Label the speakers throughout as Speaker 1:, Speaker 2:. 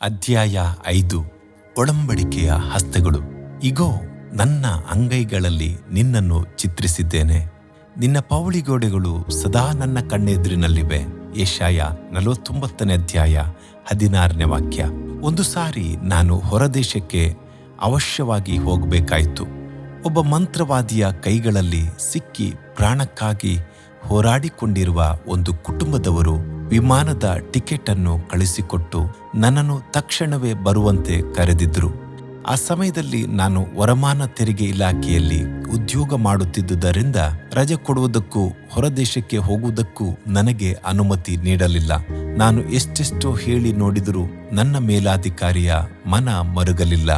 Speaker 1: ಅಧ್ಯಾಯ ಐದು. ಒಡಂಬಡಿಕೆಯ ಹಸ್ತಗಳು. ಇಗೋ, ನನ್ನ ಅಂಗೈಗಳಲ್ಲಿ ನಿನ್ನನ್ನು ಚಿತ್ರಿಸಿದ್ದೇನೆ. ನಿನ್ನ ಪೌಳಿಗೋಡೆಗಳು ಸದಾ ನನ್ನ ಕಣ್ಣೆದುರಿನಲ್ಲಿವೆ. ಏಷಾಯ ನಲವತ್ತೊಂಬತ್ತನೇ ಅಧ್ಯಾಯ ಹದಿನಾರನೇ ವಾಕ್ಯ. ಒಂದು ಸಾರಿ ನಾನು ಹೊರದೇಶಕ್ಕೆ ಅವಶ್ಯವಾಗಿ ಹೋಗಬೇಕಾಯಿತು. ಒಬ್ಬ ಮಂತ್ರವಾದಿಯ ಕೈಗಳಲ್ಲಿ ಸಿಕ್ಕಿ ಪ್ರಾಣಕ್ಕಾಗಿ ಹೋರಾಡಿಕೊಂಡಿರುವ ಒಂದು ಕುಟುಂಬದವರು ವಿಮಾನದ ಟಿಕೆಟ್ ಅನ್ನು ಕಳಿಸಿಕೊಟ್ಟು ನನ್ನನ್ನು ತಕ್ಷಣವೇ ಬರುವಂತೆ ಕರೆದಿದ್ರು. ಆ ಸಮಯದಲ್ಲಿ ನಾನು ವರಮಾನ ತೆರಿಗೆ ಇಲಾಖೆಯಲ್ಲಿ ಉದ್ಯೋಗ ಮಾಡುತ್ತಿದ್ದುದರಿಂದ ರಜೆ ಕೊಡುವುದಕ್ಕೂ ಹೊರದೇಶಕ್ಕೆ ಹೋಗುವುದಕ್ಕೂ ನನಗೆ ಅನುಮತಿ ನೀಡಲಿಲ್ಲ. ನಾನು ಎಷ್ಟೆಷ್ಟೋ ಹೇಳಿ ನೋಡಿದರೂ ನನ್ನ ಮೇಲಾಧಿಕಾರಿಯ ಮನ ಮರುಗಲಿಲ್ಲ.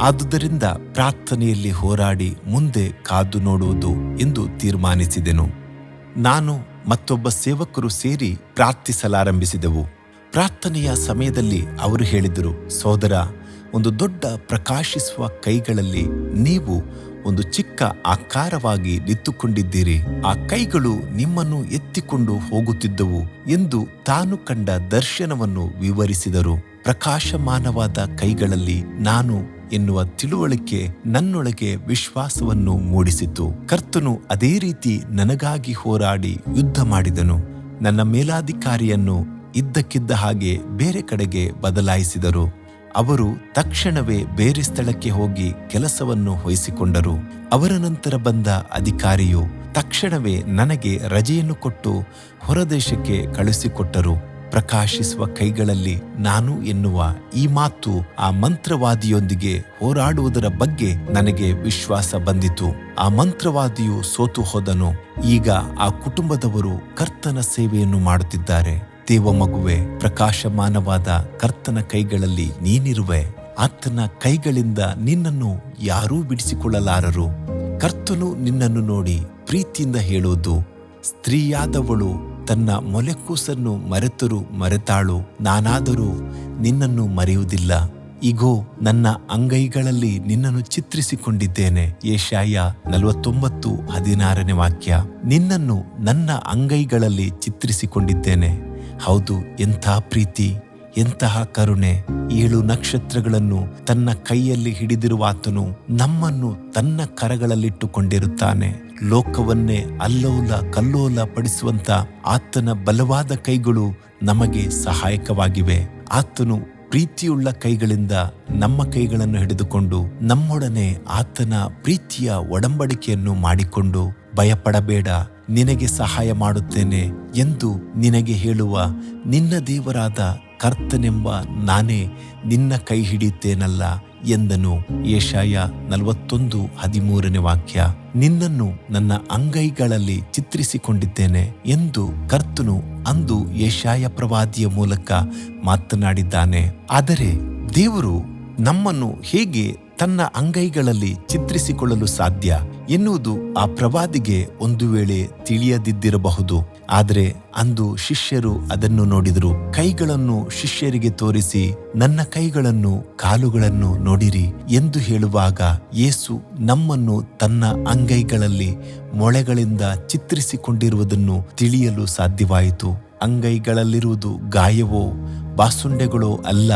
Speaker 1: ಆದುದರಿಂದ ಪ್ರಾರ್ಥನೆಯಲ್ಲಿ ಹೋರಾಡಿ ಮುಂದೆ ಕಾದು ನೋಡುವುದು ಎಂದು ತೀರ್ಮಾನಿಸಿದೆನು. ನಾನು ಮತ್ತೊಬ್ಬ ಸೇವಕರು ಸೇರಿ ಪ್ರಾರ್ಥಿಸಲಾರಂಭಿಸಿದೆವು. ಪ್ರಾರ್ಥನೆಯ ಸಮಯದಲ್ಲಿ ಅವರು ಹೇಳಿದರು, ಸೋದರ, ಒಂದು ದೊಡ್ಡ ಪ್ರಕಾಶಿಸುವ ಕೈಗಳಲ್ಲಿ ನೀವು ಒಂದು ಚಿಕ್ಕ ಆಕಾರವಾಗಿ ನಿಂತುಕೊಂಡಿದ್ದೀರಿ. ಆ ಕೈಗಳು ನಿಮ್ಮನ್ನು ಎತ್ತಿಕೊಂಡು ಹೋಗುತ್ತಿದ್ದವು ಎಂದು ತಾನು ಕಂಡ ದರ್ಶನವನ್ನು ವಿವರಿಸಿದರು. ಪ್ರಕಾಶಮಾನವಾದ ಕೈಗಳಲ್ಲಿ ನಾನು ಎನ್ನುವ ತಿಳುವಳಿಕೆ ನನ್ನೊಳಗೆ ವಿಶ್ವಾಸವನ್ನು ಮೂಡಿಸಿತು. ಕರ್ತನು ಅದೇ ರೀತಿ ನನಗಾಗಿ ಹೋರಾಡಿ ಯುದ್ಧ ಮಾಡಿದನು. ನನ್ನ ಮೇಲಾಧಿಕಾರಿಯನ್ನು ಇದ್ದಕ್ಕಿದ್ದ ಹಾಗೆ ಬೇರೆ ಕಡೆಗೆ ಬದಲಾಯಿಸಿದರು. ಅವರು ತಕ್ಷಣವೇ ಬೇರೆ ಸ್ಥಳಕ್ಕೆ ಹೋಗಿ ಕೆಲಸವನ್ನು ವಹಿಸಿಕೊಂಡರು. ಅವರ ನಂತರ ಬಂದ ಅಧಿಕಾರಿಯು ತಕ್ಷಣವೇ ನನಗೆ ರಜೆಯನ್ನು ಕೊಟ್ಟು ಹೊರದೇಶಕ್ಕೆ ಕಳುಹಿಸಿಕೊಟ್ಟರು. ಪ್ರಕಾಶಿಸುವ ಕೈಗಳಲ್ಲಿ ನಾನು ಎನ್ನುವ ಈ ಮಾತು ಆ ಮಂತ್ರವಾದಿಯೊಂದಿಗೆ ಹೋರಾಡುವುದರ ಬಗ್ಗೆ ನನಗೆ ವಿಶ್ವಾಸ ಬಂದಿತು. ಆ ಮಂತ್ರವಾದಿಯು ಸೋತು ಹೋದನು. ಈಗ ಆ ಕುಟುಂಬದವರು ಕರ್ತನ ಸೇವೆಯನ್ನು ಮಾಡುತ್ತಿದ್ದಾರೆ. ದೇವ ಮಗುವೆ ಪ್ರಕಾಶಮಾನವಾದ ಕರ್ತನ ಕೈಗಳಲ್ಲಿ ನೀನಿರುವೆ. ಆತನ ಕೈಗಳಿಂದ ನಿನ್ನನ್ನು ಯಾರೂ ಬಿಡಿಸಿಕೊಳ್ಳಲಾರರು. ಕರ್ತನು ನಿನ್ನನ್ನು ನೋಡಿ ಪ್ರೀತಿಯಿಂದ ಹೇಳುವುದು. ಸ್ತ್ರೀಯಾದವಳು ತನ್ನ ಮೊಲೆಕೂಸನ್ನು ಮರೆತರು ಮರೆತಾಳು, ನಾನಾದರೂ ನಿನ್ನನ್ನು ಮರೆಯುವುದಿಲ್ಲ. ಇಗೋ, ನನ್ನ ಅಂಗೈಗಳಲ್ಲಿ ನಿನ್ನನ್ನು ಚಿತ್ರಿಸಿಕೊಂಡಿದ್ದೇನೆ. ಏಷಾಯ ನಲವತ್ತೊಂಬತ್ತು ಹದಿನಾರನೇ ವಾಕ್ಯ. ನಿನ್ನನ್ನು ನನ್ನ ಅಂಗೈಗಳಲ್ಲಿ ಚಿತ್ರಿಸಿಕೊಂಡಿದ್ದೇನೆ. ಹೌದು, ಎಂಥ ಪ್ರೀತಿ, ಎಂತಹ ಕರುಣೆ. ಏಳು ನಕ್ಷತ್ರಗಳನ್ನು ತನ್ನ ಕೈಯಲ್ಲಿ ಹಿಡಿದಿರುವಾತನು ನಮ್ಮನ್ನು ತನ್ನ ಕರಗಳಲ್ಲಿಟ್ಟುಕೊಂಡಿರುತ್ತಾನೆ. ಲೋಕವನ್ನೇ ಅಲ್ಲೋಲ ಕಲ್ಲೋಲ ಪಡಿಸುವಂತ ಆತನ ಬಲವಾದ ಕೈಗಳು ನಮಗೆ ಸಹಾಯಕವಾಗಿವೆ. ಆತನು ಪ್ರೀತಿಯುಳ್ಳ ಕೈಗಳಿಂದ ನಮ್ಮ ಕೈಗಳನ್ನು ಹಿಡಿದುಕೊಂಡು ನಮ್ಮೊಡನೆ ಆತನ ಪ್ರೀತಿಯ ಒಡಂಬಡಿಕೆಯನ್ನು ಮಾಡಿಕೊಂಡು ಭಯಪಡಬೇಡ, ನಿನಗೆ ಸಹಾಯ ಮಾಡುತ್ತೇನೆ ಎಂದು ನಿನಗೆ ಹೇಳುವ ನಿನ್ನ ದೇವರಾದ ಕರ್ತನೆಂಬ ನಾನೇ ನಿನ್ನ ಕೈ ಹಿಡಿಯುತ್ತೇನಲ್ಲ ಎಂದನು ಏಷಾಯ ನಲವತ್ತೊಂದು ಹದಿಮೂರನೇ ವಾಕ್ಯ. ನಿನ್ನನ್ನು ನನ್ನ ಅಂಗೈಗಳಲ್ಲಿ ಚಿತ್ರಿಸಿಕೊಂಡಿದ್ದೇನೆ ಎಂದು ಕರ್ತನು ಅಂದು ಏಷಾಯ ಪ್ರವಾದಿಯ ಮೂಲಕ ಮಾತನಾಡಿದ್ದಾನೆ. ಆದರೆ ದೇವರು ನಮ್ಮನ್ನು ಹೇಗೆ ತನ್ನ ಅಂಗೈಗಳಲ್ಲಿ ಚಿತ್ರಿಸಿಕೊಳ್ಳಲು ಸಾಧ್ಯ ಎನ್ನುವುದು ಆ ಪ್ರವಾದಿಗೆ ಒಂದು ವೇಳೆ ತಿಳಿಯದಿದ್ದಿರಬಹುದು. ಆದರೆ ಅಂದು ಶಿಷ್ಯರು ಅದನ್ನು ನೋಡಿದರು. ಕೈಗಳನ್ನು ಶಿಷ್ಯರಿಗೆ ತೋರಿಸಿ, ನನ್ನ ಕೈಗಳನ್ನು, ಕಾಲುಗಳನ್ನು ನೋಡಿರಿ ಎಂದು ಹೇಳುವಾಗ ಯೇಸು ನಮ್ಮನ್ನು ತನ್ನ ಅಂಗೈಗಳಲ್ಲಿ, ಮೊಳೆಗಳಿಂದ ಚಿತ್ರಿಸಿಕೊಂಡಿರುವುದನ್ನು ತಿಳಿಯಲು ಸಾಧ್ಯವಾಯಿತು. ಅಂಗೈಗಳಲ್ಲಿರುವುದು ಗಾಯವೋ, ಬಾಸುಂಡೆಗಳೋ ಅಲ್ಲ.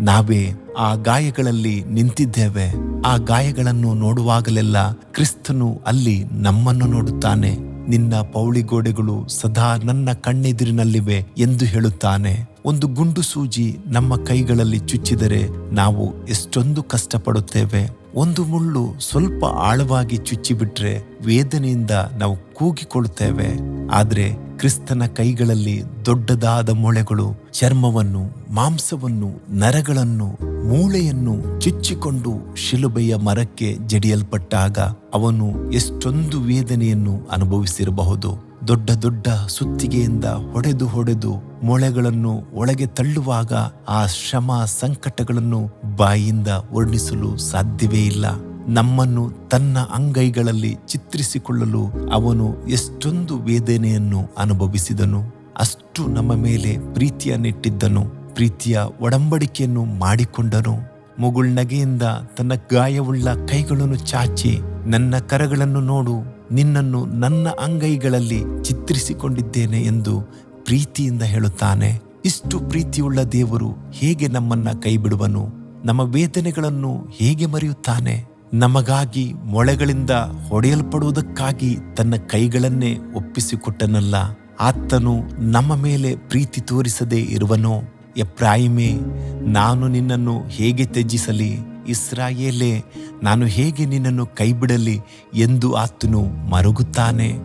Speaker 1: ನಾವೇ ಆ ಗಾಯಗಳಲ್ಲಿ ನಿಂತಿದ್ದೇವೆ. ಆ ಗಾಯಗಳನ್ನು ನೋಡುವಾಗಲೆಲ್ಲ ಕ್ರಿಸ್ತನು ಅಲ್ಲಿ ನಮ್ಮನ್ನು ನೋಡುತ್ತಾನೆ. ನಿನ್ನ ಪೌಳಿಗೋಡೆಗಳು ಸದಾ ನನ್ನ ಕಣ್ಣೆದುರಿನಲ್ಲಿವೆ ಎಂದು ಹೇಳುತ್ತಾನೆ. ಒಂದು ಗುಂಡು ಸೂಜಿ ನಮ್ಮ ಕೈಗಳಲ್ಲಿ ಚುಚ್ಚಿದರೆ ನಾವು ಎಷ್ಟೊಂದು ಕಷ್ಟಪಡುತ್ತೇವೆ. ಒಂದು ಮುಳ್ಳು ಸ್ವಲ್ಪ ಆಳವಾಗಿ ಚುಚ್ಚಿಬಿಟ್ರೆ ವೇದನೆಯಿಂದ ನಾವು ಕೂಗಿಕೊಳ್ಳುತ್ತೇವೆ. ಆದರೆ ಕ್ರಿಸ್ತನ ಕೈಗಳಲ್ಲಿ ದೊಡ್ಡದಾದ ಮೊಳೆಗಳು, ಚರ್ಮವನ್ನು, ಮಾಂಸವನ್ನು, ನರಗಳನ್ನು, ಮೂಳೆಯನ್ನು ಚುಚ್ಚಿಕೊಂಡು ಶಿಲುಬೆಯ ಮರಕ್ಕೆ ಜಡಿಯಲ್ಪಟ್ಟಾಗ ಅವನು ಎಷ್ಟೊಂದು ವೇದನೆಯನ್ನು ಅನುಭವಿಸಿರಬಹುದು. ದೊಡ್ಡ ದೊಡ್ಡ ಸುತ್ತಿಗೆಯಿಂದ ಹೊಡೆದು ಹೊಡೆದು ಮೊಳೆಗಳನ್ನು ಒಳಗೆ ತಳ್ಳುವಾಗ ಆ ಶ್ರಮ ಸಂಕಟಗಳನ್ನು ಬಾಯಿಂದ ವರ್ಣಿಸಲು ಸಾಧ್ಯವೇ ಇಲ್ಲ. ನಮ್ಮನ್ನು ತನ್ನ ಅಂಗೈಗಳಲ್ಲಿ ಚಿತ್ರಿಸಿಕೊಳ್ಳಲು ಅವನು ಎಷ್ಟೊಂದು ವೇದನೆಯನ್ನು ಅನುಭವಿಸಿದನು, ಅಷ್ಟು ನಮ್ಮ ಮೇಲೆ ಪ್ರೀತಿಯನ್ನಿಟ್ಟಿದ್ದನು ಪ್ರೀತಿಯ ಒಡಂಬಡಿಕೆಯನ್ನು ಮಾಡಿಕೊಂಡನು. ಮುಗುಳ್ನಗೆಯಿಂದ ತನ್ನ ಗಾಯವುಳ್ಳ ಕೈಗಳನ್ನು ಚಾಚಿ ನನ್ನ ಕರಗಳನ್ನು ನೋಡು, ನಿನ್ನನ್ನು ನನ್ನ ಅಂಗೈಗಳಲ್ಲಿ ಚಿತ್ರಿಸಿಕೊಂಡಿದ್ದೇನೆ ಎಂದು ಪ್ರೀತಿಯಿಂದ ಹೇಳುತ್ತಾನೆ. ಇಷ್ಟು ಪ್ರೀತಿಯುಳ್ಳ ದೇವರು ಹೇಗೆ ನಮ್ಮನ್ನ ಕೈಬಿಡುವನು, ನಮ್ಮ ವೇದನೆಗಳನ್ನು ಹೇಗೆ ಮರೆಯುತ್ತಾನೆ? ನಮಗಾಗಿ ಮೊಳೆಗಳಿಂದ ಹೊಡೆಯಲ್ಪಡುವುದಕ್ಕಾಗಿ ತನ್ನ ಕೈಗಳನ್ನೇ ಒಪ್ಪಿಸಿಕೊಟ್ಟನಲ್ಲ. ಆತನು ನಮ್ಮ ಮೇಲೆ ಪ್ರೀತಿ ತೋರಿಸದೇ ಇರುವನೋ? ಎಪ್ರಾಯಿಮೇ, ನಾನು ನಿನ್ನನ್ನು ಹೇಗೆ ತ್ಯಜಿಸಲಿ? ಇಸ್ರಾಯೇಲೆ, ನಾನು ಹೇಗೆ ನಿನ್ನನ್ನು ಕೈಬಿಡಲಿ ಎಂದು ಆತನು ಮರುಗುತ್ತಾನೆ?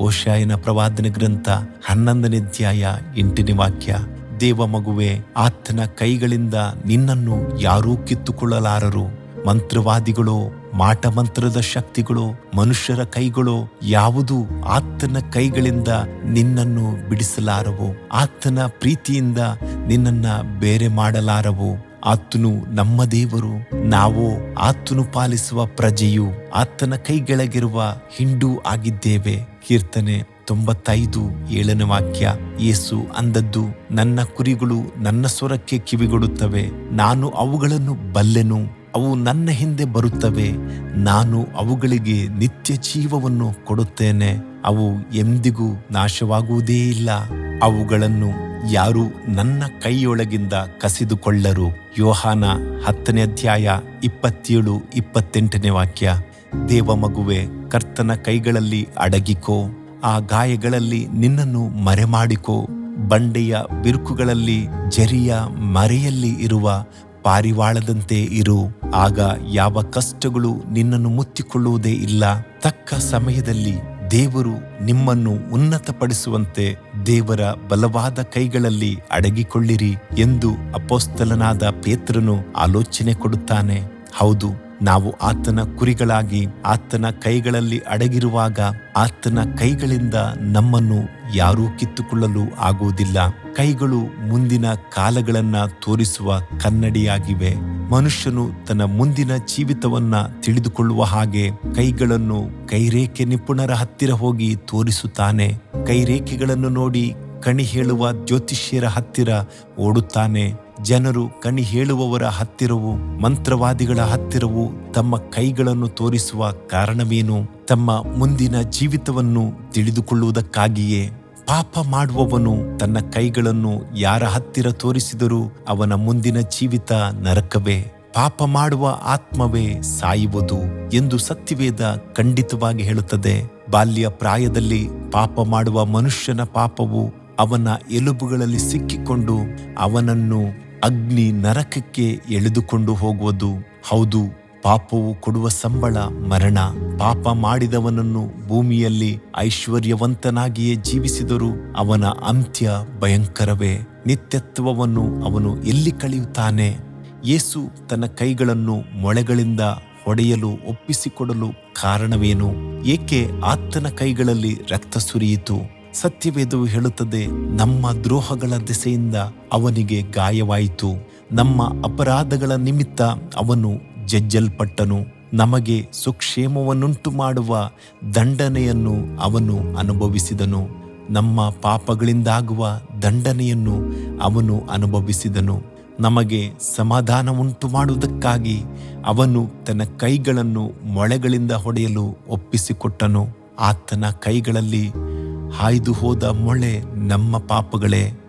Speaker 1: ಓಶಾಯನ ಪ್ರವಾದನ ಗ್ರಂಥ ಹನ್ನೊಂದನೇ ಅಧ್ಯಾಯ ಎಂಟನೇ ವಾಕ್ಯ. ದೇವ ಮಗುವೆ ಆತನ ಕೈಗಳಿಂದ ನಿನ್ನನ್ನು ಯಾರೂ ಕಿತ್ತುಕೊಳ್ಳಲಾರರು. ಮಂತ್ರವಾದಿಗಳು ಮಾಟಮಂತ್ರದ ಶಕ್ತಿಗಳು, ಮನುಷ್ಯರ ಕೈಗಳು, ಯಾವುದು ಆತನ ಕೈಗಳಿಂದ ನಿನ್ನನ್ನು ಬಿಡಿಸಲಾರವು, ಆತನ ಪ್ರೀತಿಯಿಂದ ನಿನ್ನನ್ನ ಬೇರೆ ಮಾಡಲಾರವು, ಆತನು ನಮ್ಮ ದೇವರು, ನಾವು ಆತನು ಪಾಲಿಸುವ ಪ್ರಜೆಯು ಆತನ ಕೈಗೆಳಗಿರುವ ಹಿಂಡು ಆಗಿದ್ದೇವೆ. ಕೀರ್ತನೆ ತೊಂಬತ್ತೈದು ಏಳನೇ ವಾಕ್ಯ. ಯೇಸು ಅಂದದ್ದು, ನನ್ನ ಕುರಿಗಳು ನನ್ನ ಸ್ವರಕ್ಕೆ ಕಿವಿಗೊಡುತ್ತವೆ, ನಾನು ಅವುಗಳನ್ನು ಬಲ್ಲೆನು. ಅವು ನನ್ನ ಹಿಂದೆ ಬರುತ್ತವೆ. ನಾನು ಅವುಗಳಿಗೆ ನಿತ್ಯ ಜೀವವನ್ನು ಕೊಡುತ್ತೇನೆ. ಅವು ಎಂದಿಗೂ ನಾಶವಾಗುವುದೇ ಇಲ್ಲ. ಅವುಗಳನ್ನು ಯಾರು ನನ್ನ ಕೈಯೊಳಗಿಂದ ಕಸಿದುಕೊಳ್ಳರು. ಯೋಹಾನ ಹತ್ತನೇ ಅಧ್ಯಾಯ ಇಪ್ಪತ್ತೇಳು, ಇಪ್ಪತ್ತೆಂಟನೇ ವಾಕ್ಯ. ದೇವ ಮಗುವೆ, ಕರ್ತನ ಕೈಗಳಲ್ಲಿ ಅಡಗಿಕೋ. ಆ ಗಾಯಗಳಲ್ಲಿ ನಿನ್ನನ್ನು ಮರೆಮಾಡಿಕೋ. ಬಂಡೆಯ ಬಿರುಕುಗಳಲ್ಲಿ, ಜರಿಯ ಮರೆಯಲ್ಲಿ ಇರುವ ಪಾರಿವಾಳದಂತೆ ಇರು. ಆಗ ಯಾವ ಕಷ್ಟಗಳು ನಿನ್ನನ್ನು ಮುತ್ತಿಕೊಳ್ಳುವುದೇ ಇಲ್ಲ. ತಕ್ಕ ಸಮಯದಲ್ಲಿ ದೇವರು ನಿಮ್ಮನ್ನು ಉನ್ನತಪಡಿಸುವಂತೆ ದೇವರ ಬಲವಾದ ಕೈಗಳಲ್ಲಿ ಅಡಗಿಕೊಳ್ಳಿರಿ ಎಂದು ಅಪೋಸ್ತಲನಾದ ಪೇತ್ರನು ಆಲೋಚನೆ ಕೊಡುತ್ತಾನೆ. ಹೌದು ನಾವು ಆತನ ಕುರಿಗಳಾಗಿ ಆತನ ಕೈಗಳಲ್ಲಿ ಅಡಗಿರುವಾಗ ಆತನ ಕೈಗಳಿಂದ ನಮ್ಮನ್ನು ಯಾರೂ ಕಿತ್ತುಕೊಳ್ಳಲು ಆಗುವುದಿಲ್ಲ. ಕೈಗಳು ಮುಂದಿನ ಕಾಲಗಳನ್ನ ತೋರಿಸುವ ಕನ್ನಡಿಯಾಗಿವೆ. ಮನುಷ್ಯನು ತನ್ನ ಮುಂದಿನ ಜೀವಿತವನ್ನ ತಿಳಿದುಕೊಳ್ಳುವ ಹಾಗೆ ಕೈಗಳನ್ನು ಕೈರೇಖೆ ನಿಪುಣರ ಹತ್ತಿರ ಹೋಗಿ ತೋರಿಸುತ್ತಾನೆ. ಕೈರೇಖೆಗಳನ್ನು ನೋಡಿ ಕಣಿ ಹೇಳುವ ಜ್ಯೋತಿಷ್ಯರ ಹತ್ತಿರ ಓಡುತ್ತಾನೆ. ಜನರು ಕಣಿ ಹೇಳುವವರ ಹತ್ತಿರವು ಮಂತ್ರವಾದಿಗಳ ಹತ್ತಿರವು ತಮ್ಮ ಕೈಗಳನ್ನು ತೋರಿಸುವ ಕಾರಣವೇನು? ತಮ್ಮ ಮುಂದಿನ ಜೀವಿತವನ್ನು ತಿಳಿದುಕೊಳ್ಳುವುದಕ್ಕಾಗಿಯೇ ಪಾಪ ಮಾಡುವವನು ತನ್ನ ಕೈಗಳನ್ನು ಯಾರ ಹತ್ತಿರ ತೋರಿಸಿದರೂ ಅವನ ಮುಂದಿನ ಜೀವಿತ ನರಕವೇ? ಪಾಪ ಮಾಡುವ ಆತ್ಮವೇ ಸಾಯುವುದು ಎಂದು ಸತ್ಯವೇದ ಖಂಡಿತವಾಗಿ ಹೇಳುತ್ತದೆ. ಬಾಲ್ಯ ಪ್ರಾಯದಲ್ಲಿ ಪಾಪ ಮಾಡುವ ಮನುಷ್ಯನ ಪಾಪವು ಅವನ ಎಲುಬುಗಳಲ್ಲಿ ಸಿಕ್ಕಿಕೊಂಡು ಅವನನ್ನು ಅಗ್ನಿ ನರಕಕ್ಕೆ ಎಳೆದುಕೊಂಡು ಹೋಗುವುದು. ಹೌದು, ಪಾಪವು ಕೊಡುವ ಸಂಬಳ, ಮರಣ, ಪಾಪ ಮಾಡಿದವನನ್ನು ಭೂಮಿಯಲ್ಲಿ ಐಶ್ವರ್ಯವಂತನಾಗಿಯೇ ಜೀವಿಸಿದರೂ ಅವನ ಅಂತ್ಯ ಭಯಂಕರವೇ. ನಿತ್ಯತ್ವವನ್ನು ಅವನು ಎಲ್ಲಿ ಕಳೆಯುತ್ತಾನೆ? ಯೇಸು ತನ್ನ ಕೈಗಳನ್ನು ಮೊಳೆಗಳಿಂದ ಹೊಡೆಯಲು ಒಪ್ಪಿಸಿಕೊಡಲು ಕಾರಣವೇನು? ಏಕೆ ಆತನ ಕೈಗಳಲ್ಲಿ ರಕ್ತ ಸುರಿಯಿತು? ಸತ್ಯವೇದವು ಹೇಳುತ್ತದೆ, ನಮ್ಮ ದ್ರೋಹಗಳ ದೆಸೆಯಿಂದ ಅವನಿಗೆ ಗಾಯವಾಯಿತು. ನಮ್ಮ ಅಪರಾಧಗಳ ನಿಮಿತ್ತ ಅವನು ಜಜ್ಜಲ್ಪಟ್ಟನು. ನಮಗೆ ಸುಕ್ಷೇಮವನ್ನುಂಟು ಮಾಡುವ ದಂಡನೆಯನ್ನು ಅವನು ಅನುಭವಿಸಿದನು. ನಮ್ಮ ಪಾಪಗಳಿಂದಾಗುವ ದಂಡನೆಯನ್ನು ಅವನು ಅನುಭವಿಸಿದನು. ನಮಗೆ ಸಮಾಧಾನ ಉಂಟು ಮಾಡುವುದಕ್ಕಾಗಿ ಅವನು ತನ್ನ ಕೈಗಳನ್ನು ಮೊಳೆಗಳಿಂದ ಹೊಡೆಯಲು ಒಪ್ಪಿಸಿಕೊಟ್ಟನು. ಆತನ ಕೈಗಳಲ್ಲಿ ಹಾಯ್ದು ಹೋದ ಮೊಳೆ ನಮ್ಮ ಪಾಪಗಳೇ.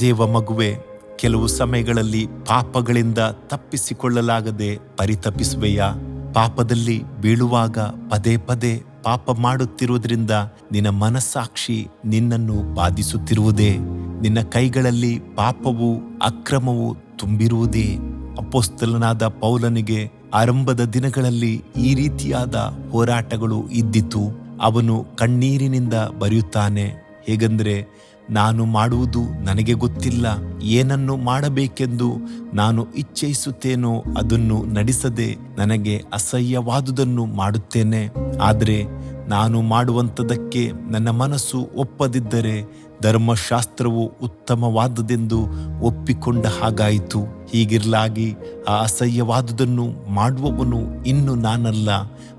Speaker 1: ದೇವ ಮಗುವೆ, ಕೆಲವು ಸಮಯಗಳಲ್ಲಿ ಪಾಪಗಳಿಂದ ತಪ್ಪಿಸಿಕೊಳ್ಳಲಾಗದೆ ಪರಿತಪಿಸುವೆಯಾ? ಪಾಪದಲ್ಲಿ ಬೀಳುವಾಗ ಪದೇ ಪದೇ ಪಾಪ ಮಾಡುತ್ತಿರುವುದರಿಂದ ನಿನ್ನ ಮನಸ್ಸಾಕ್ಷಿ ನಿನ್ನನ್ನು ಬಾಧಿಸುತ್ತಿರುವುದೇ. ನಿನ್ನ ಕೈಗಳಲ್ಲಿ ಪಾಪವು ಅಕ್ರಮವು ತುಂಬಿರುವುದೇ. ಅಪೋಸ್ತಲನಾದ ಪೌಲನಿಗೆ ಆರಂಭದ ದಿನಗಳಲ್ಲಿ ಈ ರೀತಿಯಾದ ಹೋರಾಟಗಳು ಇದ್ದಿತು. ಅವನು ಕಣ್ಣೀರಿನಿಂದ ಬರೆಯುತ್ತಾನೆ, ಹೇಗೆಂದರೆ ನಾನು ಮಾಡುವುದು ನನಗೆ ಗೊತ್ತಿಲ್ಲ, ಏನನ್ನು ಮಾಡಬೇಕೆಂದು ನಾನು ಇಚ್ಛಯಿಸುತ್ತೇನೋ ಅದನ್ನು ನಡೆಸದೆ ನನಗೆ ಅಸಹ್ಯವಾದುದನ್ನು ಮಾಡುತ್ತೇನೆ. ಆದರೆ ನಾನು ಮಾಡುವಂಥದಕ್ಕೆ ನನ್ನ ಮನಸ್ಸು ಒಪ್ಪದಿದ್ದರೆ ಧರ್ಮಶಾಸ್ತ್ರವು ಉತ್ತಮವಾದದೆಂದು ಒಪ್ಪಿಕೊಂಡ ಹಾಗಾಯಿತು. ಹೀಗಿರಲಾಗಿ ಆ ಅಸಹ್ಯವಾದುದನ್ನು ಮಾಡುವವನು ಇನ್ನು ನಾನಲ್ಲ.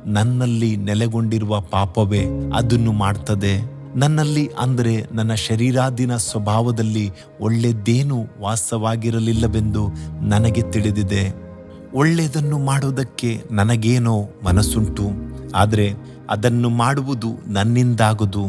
Speaker 1: ನನ್ನಲ್ಲಿ ನೆಲೆಗೊಂಡಿರುವ ಪಾಪವೇ ಅದನ್ನು ಮಾಡ್ತದೆ. ನನ್ನಲ್ಲಿ ಅಂದರೆ ನನ್ನ ಶರೀರಾಧೀನ ಸ್ವಭಾವದಲ್ಲಿ ಒಳ್ಳೆಯದೇನೂ ವಾಸವಾಗಿರಲಿಲ್ಲವೆಂದು ನನಗೆ ತಿಳಿದಿದೆ. ಒಳ್ಳೆಯದನ್ನು ಮಾಡುವುದಕ್ಕೆ ನನಗೇನೋ ಮನಸ್ಸುಂಟು. ಆದರೆ ಅದನ್ನು ಮಾಡುವುದು ನನ್ನಿಂದಾಗದು.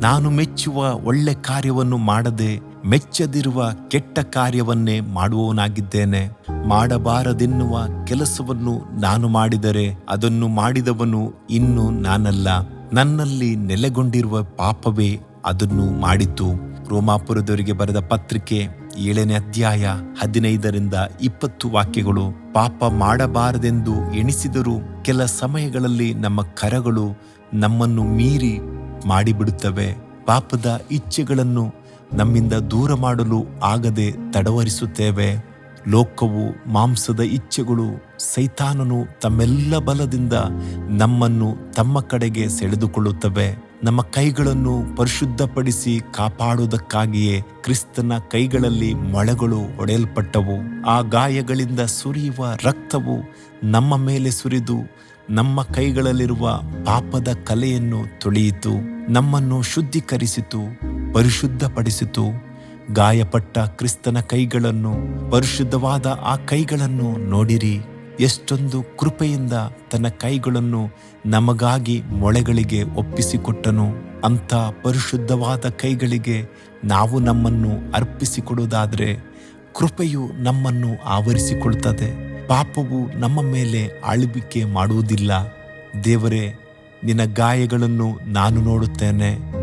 Speaker 1: ನಾನು ಮೆಚ್ಚುವ ಒಳ್ಳೆ ಕಾರ್ಯವನ್ನು ಮಾಡದೆ ಮೆಚ್ಚದಿರುವ ಕೆಟ್ಟ ಕಾರ್ಯವನ್ನೇ ಮಾಡುವವನಾಗಿದ್ದೇನೆ. ಮಾಡಬಾರದೆನ್ನುವ ಕೆಲಸವನ್ನು ನಾನು ಮಾಡಿದರೆ ಅದನ್ನು ಮಾಡಿದವನು ಇನ್ನು ನಾನಲ್ಲ. ನನ್ನಲ್ಲಿ ನೆಲೆಗೊಂಡಿರುವ ಪಾಪವೇ ಅದನ್ನು ಮಾಡಿತು. ರೋಮಾಪುರದವರಿಗೆ ಬರೆದ ಪತ್ರಿಕೆ ಏಳನೇ ಅಧ್ಯಾಯ ಹದಿನೈದರಿಂದ ಇಪ್ಪತ್ತು ವಾಕ್ಯಗಳು. ಪಾಪ ಮಾಡಬಾರದೆಂದು ಎಣಿಸಿದರೂ ಕೆಲ ಸಮಯಗಳಲ್ಲಿ ನಮ್ಮ ಕರಗಳು ನಮ್ಮನ್ನು ಮೀರಿ ಮಾಡಿಬಿಡುತ್ತವೆ. ಪಾಪದ ಇಚ್ಛೆಗಳನ್ನು ನಮ್ಮಿಂದ ದೂರ ಮಾಡಲು ಆಗದೆ ತಡವರಿಸುತ್ತೇವೆ. ಲೋಕವು, ಮಾಂಸದ ಇಚ್ಛೆಗಳು, ಸೈತಾನನು ತಮ್ಮೆಲ್ಲ ಬಲದಿಂದ ನಮ್ಮನ್ನು ತಮ್ಮ ಕಡೆಗೆ ಸೆಳೆದುಕೊಳ್ಳುತ್ತವೆ. ನಮ್ಮ ಕೈಗಳನ್ನು ಪರಿಶುದ್ಧಪಡಿಸಿ ಕಾಪಾಡುವುದಕ್ಕಾಗಿಯೇ ಕ್ರಿಸ್ತನ ಕೈಗಳಲ್ಲಿ ಮೊಳೆಗಳು ಒಡೆಯಲ್ಪಟ್ಟವು ಆ ಗಾಯಗಳಿಂದ ಸುರಿಯುವ ರಕ್ತವು ನಮ್ಮ ಮೇಲೆ ಸುರಿದು ನಮ್ಮ ಕೈಗಳಲ್ಲಿರುವ ಪಾಪದ ಕಲೆಯನ್ನು ತೊಳೆಯಿತು. ನಮ್ಮನ್ನು ಶುದ್ಧೀಕರಿಸಿತು. ಪರಿಶುದ್ಧಪಡಿಸಿತು, ಗಾಯಪಟ್ಟ ಕ್ರಿಸ್ತನ ಕೈಗಳನ್ನು, ಪರಿಶುದ್ಧವಾದ ಆ ಕೈಗಳನ್ನು ನೋಡಿರಿ. ಎಷ್ಟೊಂದು ಕೃಪೆಯಿಂದ ತನ್ನ ಕೈಗಳನ್ನು ನಮಗಾಗಿ ಮೊಳೆಗಳಿಗೆ ಒಪ್ಪಿಸಿಕೊಟ್ಟನು. ಅಂಥ ಪರಿಶುದ್ಧವಾದ ಕೈಗಳಿಗೆ ನಾವು ನಮ್ಮನ್ನು ಅರ್ಪಿಸಿಕೊಡುವುದಾದರೆ ಕೃಪೆಯು ನಮ್ಮನ್ನು ಆವರಿಸಿಕೊಳ್ಳುತ್ತದೆ ಪಾಪವು ನಮ್ಮ ಮೇಲೆ ಆಳ್ವಿಕೆ ಮಾಡುವುದಿಲ್ಲ. ದೇವರೇ, ನಿನ್ನ ಗಾಯಗಳನ್ನು ನಾನು ನೋಡುತ್ತೇನೆ.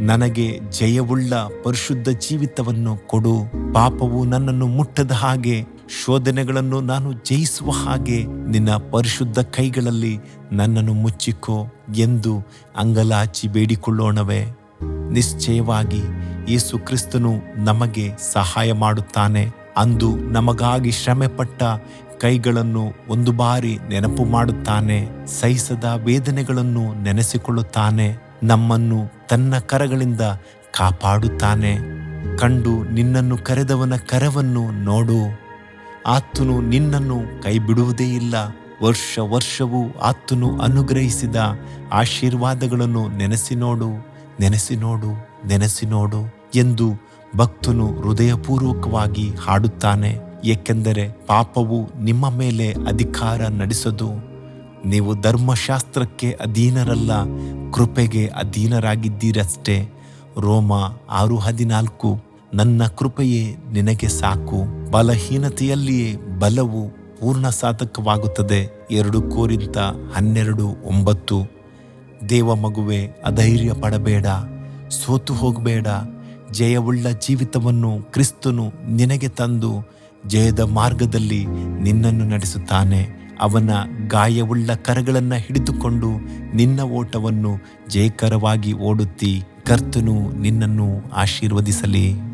Speaker 1: ನನಗೆ ಜಯವುಳ್ಳ ಪರಿಶುದ್ಧ ಜೀವಿತವನ್ನು ಕೊಡು. ಪಾಪವು ನನ್ನನ್ನು ಮುಟ್ಟದ ಹಾಗೆ ಶೋಧನೆಗಳನ್ನು ನಾನು ಜಯಿಸುವ ಹಾಗೆ ನಿನ್ನ ಪರಿಶುದ್ಧ ಕೈಗಳಲ್ಲಿ ನನ್ನನ್ನು ಮುಚ್ಚಿಕೋ ಎಂದು ಅಂಗಲಾಚಿ ಬೇಡಿಕೊಳ್ಳೋಣವೇ. ನಿಶ್ಚಯವಾಗಿ ಯೇಸು ಕ್ರಿಸ್ತನು ನಮಗೆ ಸಹಾಯ ಮಾಡುತ್ತಾನೆ. ಅಂದು ನಮಗಾಗಿ ಶ್ರಮೆಪಟ್ಟ ಕೈಗಳನ್ನು ಒಂದು ಬಾರಿ ನೆನಪು ಮಾಡುತ್ತಾನೆ. ಸಹಿಸದ ವೇದನೆಗಳನ್ನು ನೆನೆಸಿಕೊಳ್ಳುತ್ತಾನೆ. ನಮ್ಮನ್ನು ತನ್ನ ಕರಗಳಿಂದ ಕಾಪಾಡುತ್ತಾನೆ. ಕಂಡು ನಿನ್ನನ್ನು ಕರೆದವನ ಕರವನ್ನು ನೋಡು. ಆತನು ನಿನ್ನನ್ನು ಕೈಬಿಡುವುದೇ ಇಲ್ಲ. ವರ್ಷ ವರ್ಷವೂ ಆತನು ಅನುಗ್ರಹಿಸಿದ ಆಶೀರ್ವಾದಗಳನ್ನು ನೆನೆಸಿ ನೋಡು ನೆನೆಸಿ ನೋಡು ನೆನೆಸಿ ನೋಡು ಎಂದು ಭಕ್ತನು ಹೃದಯಪೂರ್ವಕವಾಗಿ ಹಾಡುತ್ತಾನೆ. ಏಕೆಂದರೆ ಪಾಪವು ನಿಮ್ಮ ಮೇಲೆ ಅಧಿಕಾರ ನಡೆಸದು. ನೀವು ಧರ್ಮಶಾಸ್ತ್ರಕ್ಕೆ ಅಧೀನರಲ್ಲ ಕೃಪೆಗೆ ಅಧೀನರಾಗಿದ್ದೀರಷ್ಟೇ. ರೋಮ ಆರು ಹದಿನಾಲ್ಕು, ನನ್ನ ಕೃಪೆಯೇ ನಿನಗೆ ಸಾಕು. ಬಲಹೀನತೆಯಲ್ಲಿಯೇ ಬಲವು ಪೂರ್ಣ ಸಾಧಕವಾಗುತ್ತದೆ ಎರಡು ಕೋರಿಂತ ಹನ್ನೆರಡು ಒಂಬತ್ತು. ದೇವ ಮಗುವೆ, ಅಧೈರ್ಯ ಪಡಬೇಡ. ಸೋತು ಹೋಗಬೇಡ. ಜಯವುಳ್ಳ ಜೀವಿತವನ್ನು ಕ್ರಿಸ್ತನು ನಿನಗೆ ತಂದು ಜಯದ ಮಾರ್ಗದಲ್ಲಿ ನಿನ್ನನ್ನು ನಡೆಸುತ್ತಾನೆ. ಅವನ ಗಾಯವುಳ್ಳ ಕರಗಳನ್ನು ಹಿಡಿದುಕೊಂಡು ನಿನ್ನ ಓಟವನ್ನು ಜಯಕರವಾಗಿ ಓಡುತ್ತಿ ಕರ್ತನು ನಿನ್ನನ್ನು ಆಶೀರ್ವದಿಸಲಿ.